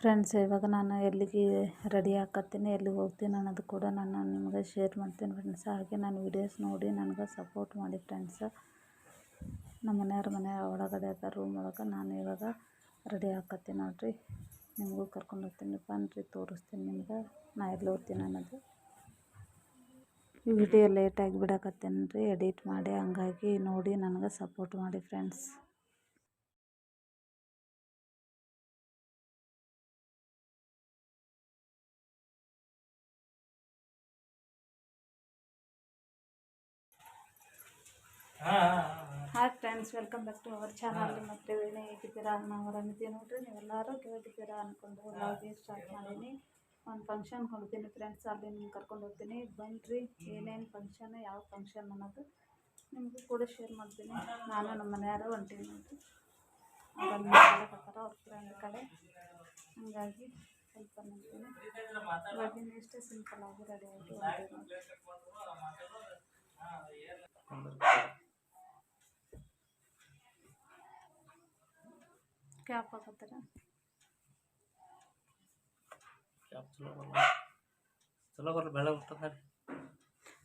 Friends ಇವಾಗ ನಾನು ಎಲ್ಲಿಗೆ ರೆಡಿ ಆಕತ್ತೀನಿ, ಎಲ್ಲಿಗೆ ಹೋಗ್ತೀನಿ ಅನ್ನೋದು ಕೂಡ ನಾನು ನಿಮಗೆ ಶೇರ್ ಮಾಡ್ತೀನಿ ಫ್ರೆಂಡ್ಸ್ ಹಾಗೆ ನಾನು ವೀಡಿಯೋಸ್ ನೋಡಿ ನನಗೆ ಸಪೋರ್ಟ್ ಮಾಡಿ ಫ್ರೆಂಡ್ಸ್ ನಮ್ಮ ಮನೆಯವ್ರ ಮನೆ ಒಳಗಡೆ ಅದ ರೂಮ್ ಒಳಗೆ ನಾನು ಇವಾಗ ರೆಡಿ ಆಕತ್ತೀನಿ ನೋಡಿರಿ. ನಿಮಗೂ ಕರ್ಕೊಂಡು ಹೋಗ್ತೀನಿ ಬನ್ನಿರಿ ತೋರಿಸ್ತೀನಿ ನಿಮ್ಗೆ. ನಾ ಎಲ್ಲಿ ಹೋಗ್ತೀನಿ ಅನ್ನೋದು. ವಿಡಿಯೋ ಲೇಟಾಗಿ ಬಿಡಕತ್ತೀನಿ ರೀ ಎಡಿಟ್ ಮಾಡಿ ಹಂಗಾಗಿ ನೋಡಿ ನನಗೆ ಸಪೋರ್ಟ್ ಮಾಡಿ friends hi friends welcome back to our channel ಮತ್ತು ವಿನಯ್ ಹೇಗಿದ್ದೀರಾ? ನಾವು ಆರಾಮಿದ್ದೀವಿ ನೋಡ್ರಿ ನೀವೆಲ್ಲರೂ ಕೇಳಿದ್ದೀರಾ ಅಂದ್ಕೊಂಡು ವ್ಲಾಗಿ ಸ್ಟಾರ್ಟ್ ಮಾಡೀನಿ. ಒಂದು ಫಂಕ್ಷನ್ ಹೋಗ್ತೀನಿ ಫ್ರೆಂಡ್ಸ್ ಅಲ್ಲಿ ನಿಮ್ಗೆ ಕರ್ಕೊಂಡು ಹೋಗ್ತೀನಿ. ಬನ್ನಿರಿ ಏನೇನು ಫಂಕ್ಷನ್ ಯಾವ ಫಂಕ್ಷನ್ ಅನ್ನೋದು ನಿಮಗೂ ಕೂಡ ಶೇರ್ ಮಾಡ್ತೀನಿ. ನಾನು ನಮ್ಮ ಮನೆಯವರು ಹೊಂಟೀನಿ ನೋಡ್ರಿ ಅದನ್ನು ಮಾತಾಡಕತ್ತಾರ ಅವ್ರ ಫ್ರೆಂಡ್ ಕಡೆ. ಹಾಗಾಗಿ ಸ್ವಲ್ಪ ನಿಂತೀನಿ ಇವಾಗಿನ ಇಷ್ಟೇ ಸಿಂಪಲ್ ಆಗಿ ರೆಡಿ ಆಗಿ ಹೊಂಟೀನಿ ನೋಡ್ರಿ ಕ್ಯಾಪ್ ಹಾಕತ್ತಾರ ಕ್ಯಾಪ್ ಚಲೋ ಬರಲ್ಲ ಚಲೋ ಬರಲ್ಲ ಬೆಳೆ ಬರ್ತದ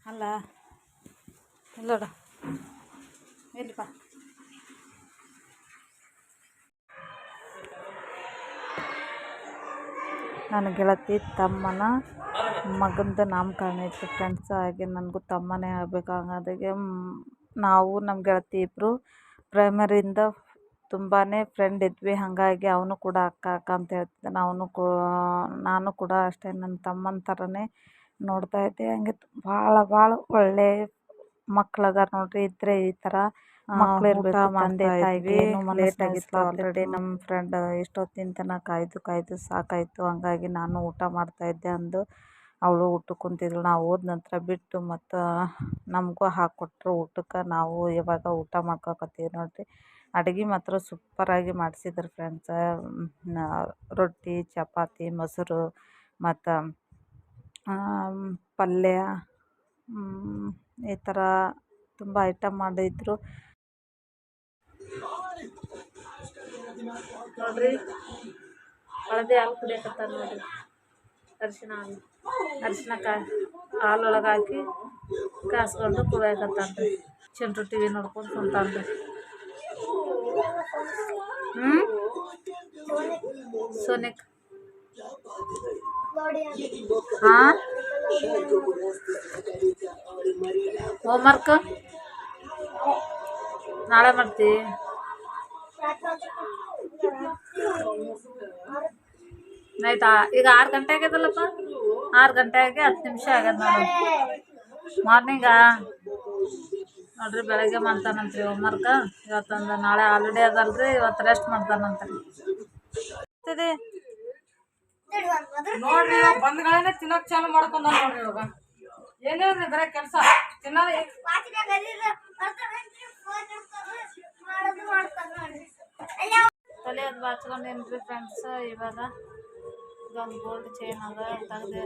ಅಲ್ಲ ಇಲ್ಲೋಡ ಎಲ್ಲಿಪ್ಪ ನನ್ನ ಗೆಳತಿ ತಮ್ಮನ ಮಗಂದು ನಾಮಕರಣ ಇತ್ತು ಫ್ರೆಂಡ್ಸ್ ಹಾಗೆ ನನಗೂ ತಮ್ಮನೇ ಆಗಬೇಕು. ಹಾಗಾದಾಗೆ ನಾವು ನಮ್ಮ ಗೆಳತಿ ಇಬ್ಬರು ಪ್ರೈಮರಿಯಿಂದ ತುಂಬಾ ಫ್ರೆಂಡ್ ಇದ್ವಿ. ಹಾಗಾಗಿ ಅವನು ಕೂಡ ಅಕ್ಕ ಅಕ್ಕ ಅಂತ ಹೇಳ್ತಿದ್ದಾನೆ. ಅವನು ಕೂ ನಾನು ಕೂಡ ಅಷ್ಟೇ. ನನ್ನ ತಮ್ಮನ ಥರನೇ ನೋಡ್ತಾ ಇದ್ದೆ. ಹಂಗೆ ಭಾಳ ಭಾಳ ಒಳ್ಳೆ ಅದಾರ ನೋಡ್ರಿ. ಇದ್ರೆ ಈ ಥರ ಮಕ್ಳು ಇರ್ಬೇಕು ತಂದೆ ತಾಯಿಗೆ ಲೇಟ್ ಆಗಿತ್ತು ಆಲ್ರೆಡಿ ನಮ್ಮ ಫ್ರೆಂಡ್ ಎಷ್ಟೊತ್ತಿನ ತನಕ ಕಾಯ್ದು ಕಾಯ್ದು ಸಾಕಾಯಿತು. ಹಂಗಾಗಿ ನಾನು ಊಟ ಮಾಡ್ತಾ ಇದ್ದೆ ಅಂದು ಅವಳು ಊಟಕ್ಕೆ ಕುಂತಿದ್ಳು. ನಾವು ಹೋದ ನಂತರ ಬಿಟ್ಟು ಮತ್ತು ನಮಗೂ ಹಾಕ್ಕೊಟ್ರು ಊಟಕ್ಕೆ. ನಾವು ಇವಾಗ ಊಟ ಮಾಡ್ಕೊಕತ್ತೀವಿ ನೋಡಿರಿ. ಅಡುಗೆ ಮಾತ್ರ ಸೂಪರಾಗಿ ಮಾಡ್ಸಿದ್ರು ಫ್ರೆಂಡ್ಸ ರೊಟ್ಟಿ, ಚಪಾತಿ, ಮೊಸರು ಮತ್ತು ಪಲ್ಯ ಈ ಥರ ತುಂಬ ಐಟಮ್ ಮಾಡಿದ್ರು. ನೋಡ್ರಿ, ಹಳದಿ ಹಾಲು ಕುಡಿಯಕತ್ತಾರ ನೋಡ್ರಿ. ಅರಿಶಿನ ಹಾಲು, ಅರಿಶಿನ ಕಾ, ಹಾಲೊಳಗೆ ಹಾಕಿ ಕಾಸ್ಕೊಂಡು ಕುಡಿಯಕತ್ತಾನ್ರಿ. ಚಂದ್ರು ಟಿ ವಿ ನೋಡ್ಕೊಂಡು ಕುಂತಾನ್ರಿ ಹ್ಞೂ ಸೋನಿಕ್ ಹಾಂ ಹೋಮ್ವರ್ಕ್ ನಾಳೆ ಮಾಡ್ತಿ ಆಯ್ತಾ ಈಗ ಆರು ಗಂಟೆ ಆಗ್ಯದಲ್ಲಪ್ಪ ಆರು ಗಂಟೆ ಆಗಿ ಹತ್ತು ನಿಮಿಷ ಆಗ್ಯದ ನೋಡಿ ಮಾರ್ನಿಂಗಾ ನೋಡ್ರಿ, ಬೆಳಗ್ಗೆ ಮಾಡ್ತಾನಂತ್ರಿ ಹೋಮ್ವರ್ಕ ಇವತ್ತೊಂದು ನಾಳೆ ಹಾಲಿಡೇ ಅದಲ್ರಿ, ಇವತ್ತು ರೆಸ್ಟ್ ಮಾಡ್ತಾನಂತ್ರಿ. ನೋಡ್ರಿ, ಇವಾಗ ಬಂದ್ಗಳೇ ತಿನ್ನಕ್ ಚಾಲು ಮಾಡ್ಕೊಂಡ ನೋಡ್ರಿ ಇವಾಗ. ಏನೇನ್ರಿ ಬರೀ ಕೆಲಸ? ತಿನ್ನೋದು ತಲೆ ಅದು ಬಾಚ್ಕೊಂಡೇನ್ರಿ ಫ್ರೆಂಡ್ಸ್ ಇವಾಗ ಇದೊಂದು ಗೋಲ್ಡ್ ಚೈನ್ ಅದ, ತೆಗ್ದು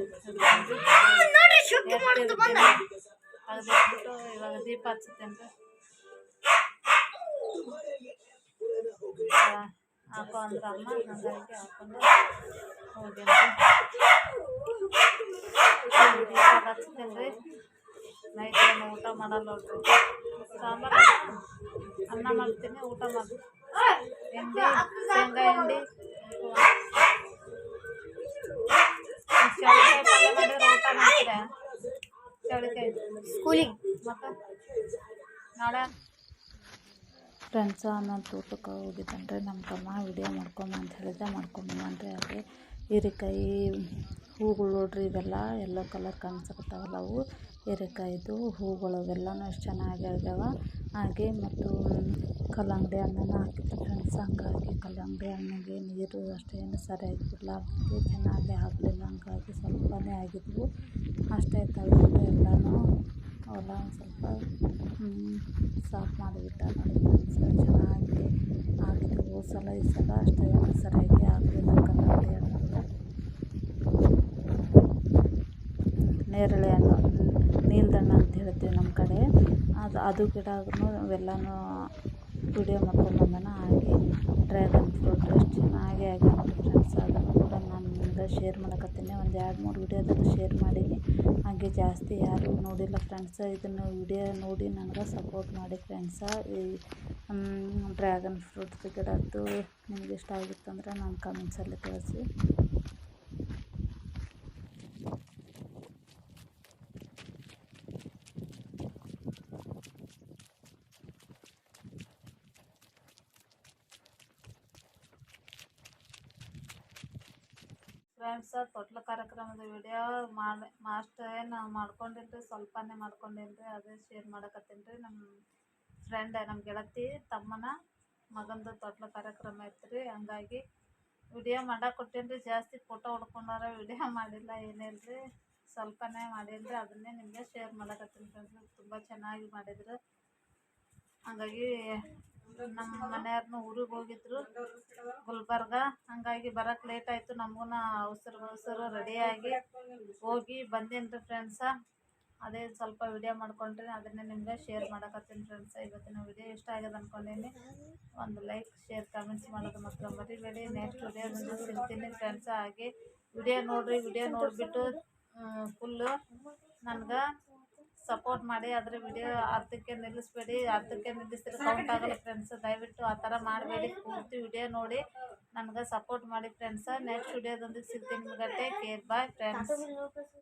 ತೆಗೆದಿಟ್ಬಿಟ್ಟು ಇವಾಗ ದೀಪ ಹಚ್ಚುತ್ತೇನೆ ಹಾಕೋ ಅಂದ್ರೆ ಅಮ್ಮ ಹಾಗಾಗಿ ಹಾಕೊಂಡು ಹೋಗಿ ದೀಪ ಹಚ್ತೇನೆ ನೈಟ್ ಏನು ಊಟ ಮಾಡಲ್ಲ ಸಾಂಬಾರು ಅನ್ನ ಮಾಡ್ತೀನಿ ಊಟ ಮಾಡಿ. ಹಿಂಡಿ ಶೇಂಗಾ ಹಿಂಡಿ ಚೌಳಿಕಾಯಿ ಪಲ್ಯ ಮಾಡಿದ್ರೆ ಊಟ ಮಾಡ್ತೀರಾ ಚೌಳಿಕಾಯಿ ಸ್ಕೂಲಿಗೆ ನೋಡ. ಫ್ರೆಂಡ್ಸ ನಾನು ತೋಟಕ್ಕೆ ಹೋಗಿದ್ದಂದ್ರೆ ನಮ್ಮ ತಮ್ಮ ವಿಡಿಯೋ ಮಾಡ್ಕೊಂಬ ಅಂತ ಹೇಳಿದ್ದೆ. ಅಂತ ಹಾಗೆ ಹೀರೆಕಾಯಿ ಹೂಗಳು ನೋಡ್ರಿ ಇವೆಲ್ಲ ಎಲ್ಲೋ ಕಲರ್ ಕಾಣಿಸ್ಕೊತಾವಲ್ಲ ಅವು. ಹೀರೆಕಾಯಿದು ಹೂಗಳು ಅವೆಲ್ಲನೂ ಎಷ್ಟು ಚೆನ್ನಾಗಿ ಆಗ್ಯಾವ. ಹಾಗೆ ಮತ್ತು ಕಲ್ಲಂಗಡಿ ಹಣ್ಣನ್ನು ಹಾಕಿದ್ದೆ ಫ್ರೆಂಡ್ಸ್ ಹಂಗಾಗಿ ಕಲ್ಲಂಗಡಿ ಹಣ್ಣಿಗೆ ನೀರು ಅಷ್ಟೇನು ಸರಿಯಾಗಿ ಬಿಡಲಾರ್ದು ಚೆನ್ನಾಗಿ ಆಗಲಿಲ್ಲ. ಹಂಗಾಗಿ ಸ್ವಲ್ಪನೇ ಆಗಿದ್ವು. ಅಷ್ಟೇ ತೆಗೆದ್ಬಿಟ್ಟು ಎಲ್ಲನೂ ಅವೆಲ್ಲ ಒಂದು ಸ್ವಲ್ಪ ಸಾಫ್ ಮಾಡಿಬಿಟ್ಟ ನೋಡಿ ಫ್ರೆಂಡ್ಸ್ ಚೆನ್ನಾಗಿ ಹೋದ ಸಲ, ಈ ಸಲ ಅಷ್ಟೇ ಸರಿಯಾಗಿ ಆಗಲಿಲ್ಲ ಕಲ್ಲಂಗಡಿ ಹಣ್ಣು ನೇರಳೆ ಹಣ್ಣು ನೀಲ್ದಣ್ಣು ಅಂತ ಹೇಳ್ತೀವಿ ನಮ್ಮ ಕಡೆ. ಅದು ಅದು ಗಿಡ ಅವೆಲ್ಲನೂ ವಿಡಿಯೋ ಮಾಡ್ಕೊಂಬಂದನ ಹಾಗೆ ಡ್ರ್ಯಾಗನ್ ಫ್ರೂಟ್ ಎಷ್ಟು ಚೆನ್ನಾಗಿ ಆಗ್ಯಾವ ನೋಡಿ ಫ್ರೆಂಡ್ಸ್ ಅದನ್ನು ಕೂಡ ಶೇರ್ ಮಾಡಕತ್ತೀನಿ. ಒಂದು ಎರಡು ಮೂರು ವಿಡಿಯೋದಾಗ ಶೇರ್ ಮಾಡೀನಿ. ಹಾಗೆ ಜಾಸ್ತಿ ಯಾರೂ ನೋಡಿಲ್ಲ ಫ್ರೆಂಡ್ಸ ಇದನ್ನು ವಿಡಿಯೋ ನೋಡಿ ನನಗೆ ಸಪೋರ್ಟ್ ಮಾಡಿ ಫ್ರೆಂಡ್ಸ ಈ ಡ್ರ್ಯಾಗನ್ ಫ್ರೂಟ್ ಗಿಡದ್ದು ನಿಮ್ಗೆ ಇಷ್ಟ ಆಗಿತ್ತಂದ್ರೆ ನಾನು ಕಮೆಂಟ್ಸಲ್ಲಿ ತಿಳಿಸಿ. ಫ್ರೆಂಡ್ಸ ತೊಟ್ಲ ಕಾರ್ಯಕ್ರಮದ ವಿಡಿಯೋ ಮಾಡಿ ಮಾಸ್ಟ್ ರೀ ಸ್ವಲ್ಪನೇ ಮಾಡ್ಕೊಂಡೇನಿ ರೀ ಅದೇ ಶೇರ್ ಮಾಡಕತ್ತೀನಿ ರೀ ನಮ್ಮ ಫ್ರೆಂಡ್ ನಮ್ಮ ಗೆಳತಿ, ತಮ್ಮನ ಮಗಂದು ತೊಟ್ಲ ಕಾರ್ಯಕ್ರಮ ಇತ್ತು ರೀ ಹಂಗಾಗಿ ವಿಡಿಯೋ ಕೊಟ್ಟೇನಿ ರೀ ಜಾಸ್ತಿ ಫೋಟೋ ಹೊಡ್ಕೊಂಡಾರ ವಿಡಿಯೋ ಮಾಡಿಲ್ಲ ಏನಿಲ್ಲ ರೀ ಸ್ವಲ್ಪನೇ ಮಾಡೀನಿ ರೀ ಅದನ್ನೇ ನಿಮಗೆ ಶೇರ್ ಮಾಡಕತ್ತೀನಿ ಫ್ರೆಂಡ್ಸ್ ತುಂಬ ಚೆನ್ನಾಗಿ ಮಾಡಿದ್ರು. ಹಂಗಾಗಿ ನಮ್ಮ ಮನೆಯವ್ರನ್ನೂ ಊರಿಗೆ ಹೋಗಿದ್ರು. ಗುಲ್ಬರ್ಗ. ಹಾಗಾಗಿ ಬರಕ್ಕೆ ಲೇಟ್ ಆಯಿತು. ನಮಗೂ ಅವಸರ ಅವಸರ ರೆಡಿಯಾಗಿ ಹೋಗಿ ಬಂದೀನಿ ರೀ ಫ್ರೆಂಡ್ಸ ಅದೇ ಸ್ವಲ್ಪ ವಿಡಿಯೋ ಮಾಡ್ಕೊಂಡ್ರೆ. ಅದನ್ನೇ ನಿಮಗೆ ಶೇರ್ ಮಾಡಕತ್ತೀನಿ ಫ್ರೆಂಡ್ಸ ಇವತ್ತಿನ ವಿಡಿಯೋ ಇಷ್ಟ ಆಗ್ಯದ ಅಂದ್ಕೊಂಡೀನಿ ಒಂದು ಲೈಕ್ ಶೇರ್ ಕಮೆಂಟ್ಸ್ ಮಾಡೋದು ಮಾತ್ರ ಮರಿಬೇಡಿ. ನೆಕ್ಸ್ಟ್ ವಿಡಿಯೋದಿಂದ ಸಿಗ್ತೀನಿ ಫ್ರೆಂಡ್ಸ ಹಾಗೆ ವಿಡಿಯೋ ನೋಡಿರಿ. ವಿಡಿಯೋ ನೋಡಿಬಿಟ್ಟು ಫುಲ್ಲು ನನ್ಗೆ ಸಪೋರ್ಟ್ ಮಾಡಿ ಅದ್ರ ವಿಡಿಯೋ ಅರ್ಧಕ್ಕೆ ನಿಲ್ಲಿಸ್ಬೇಡಿ ಅರ್ಧಕ್ಕೆ ನಿಲ್ಲಿಸಿದ್ರೆ ಕೌಂಟ್ ಆಗಲ್ಲ ಫ್ರೆಂಡ್ಸ್ ದಯವಿಟ್ಟು ಆ ಥರ ಮಾಡಬೇಡಿ. ಪೂರ್ತಿ ವಿಡಿಯೋ ನೋಡಿ ನನಗೆ ಸಪೋರ್ಟ್ ಮಾಡಿ ಫ್ರೆಂಡ್ಸ್ ನೆಕ್ಸ್ಟ್ ವಿಡಿಯೋದೊಂದಿಗೆ ಸಿಗ್ತೀನಿ ನಿಮ್ಗೆ ಕೇರ್ ಬಾಯ್ ಫ್ರೆಂಡ್ಸ್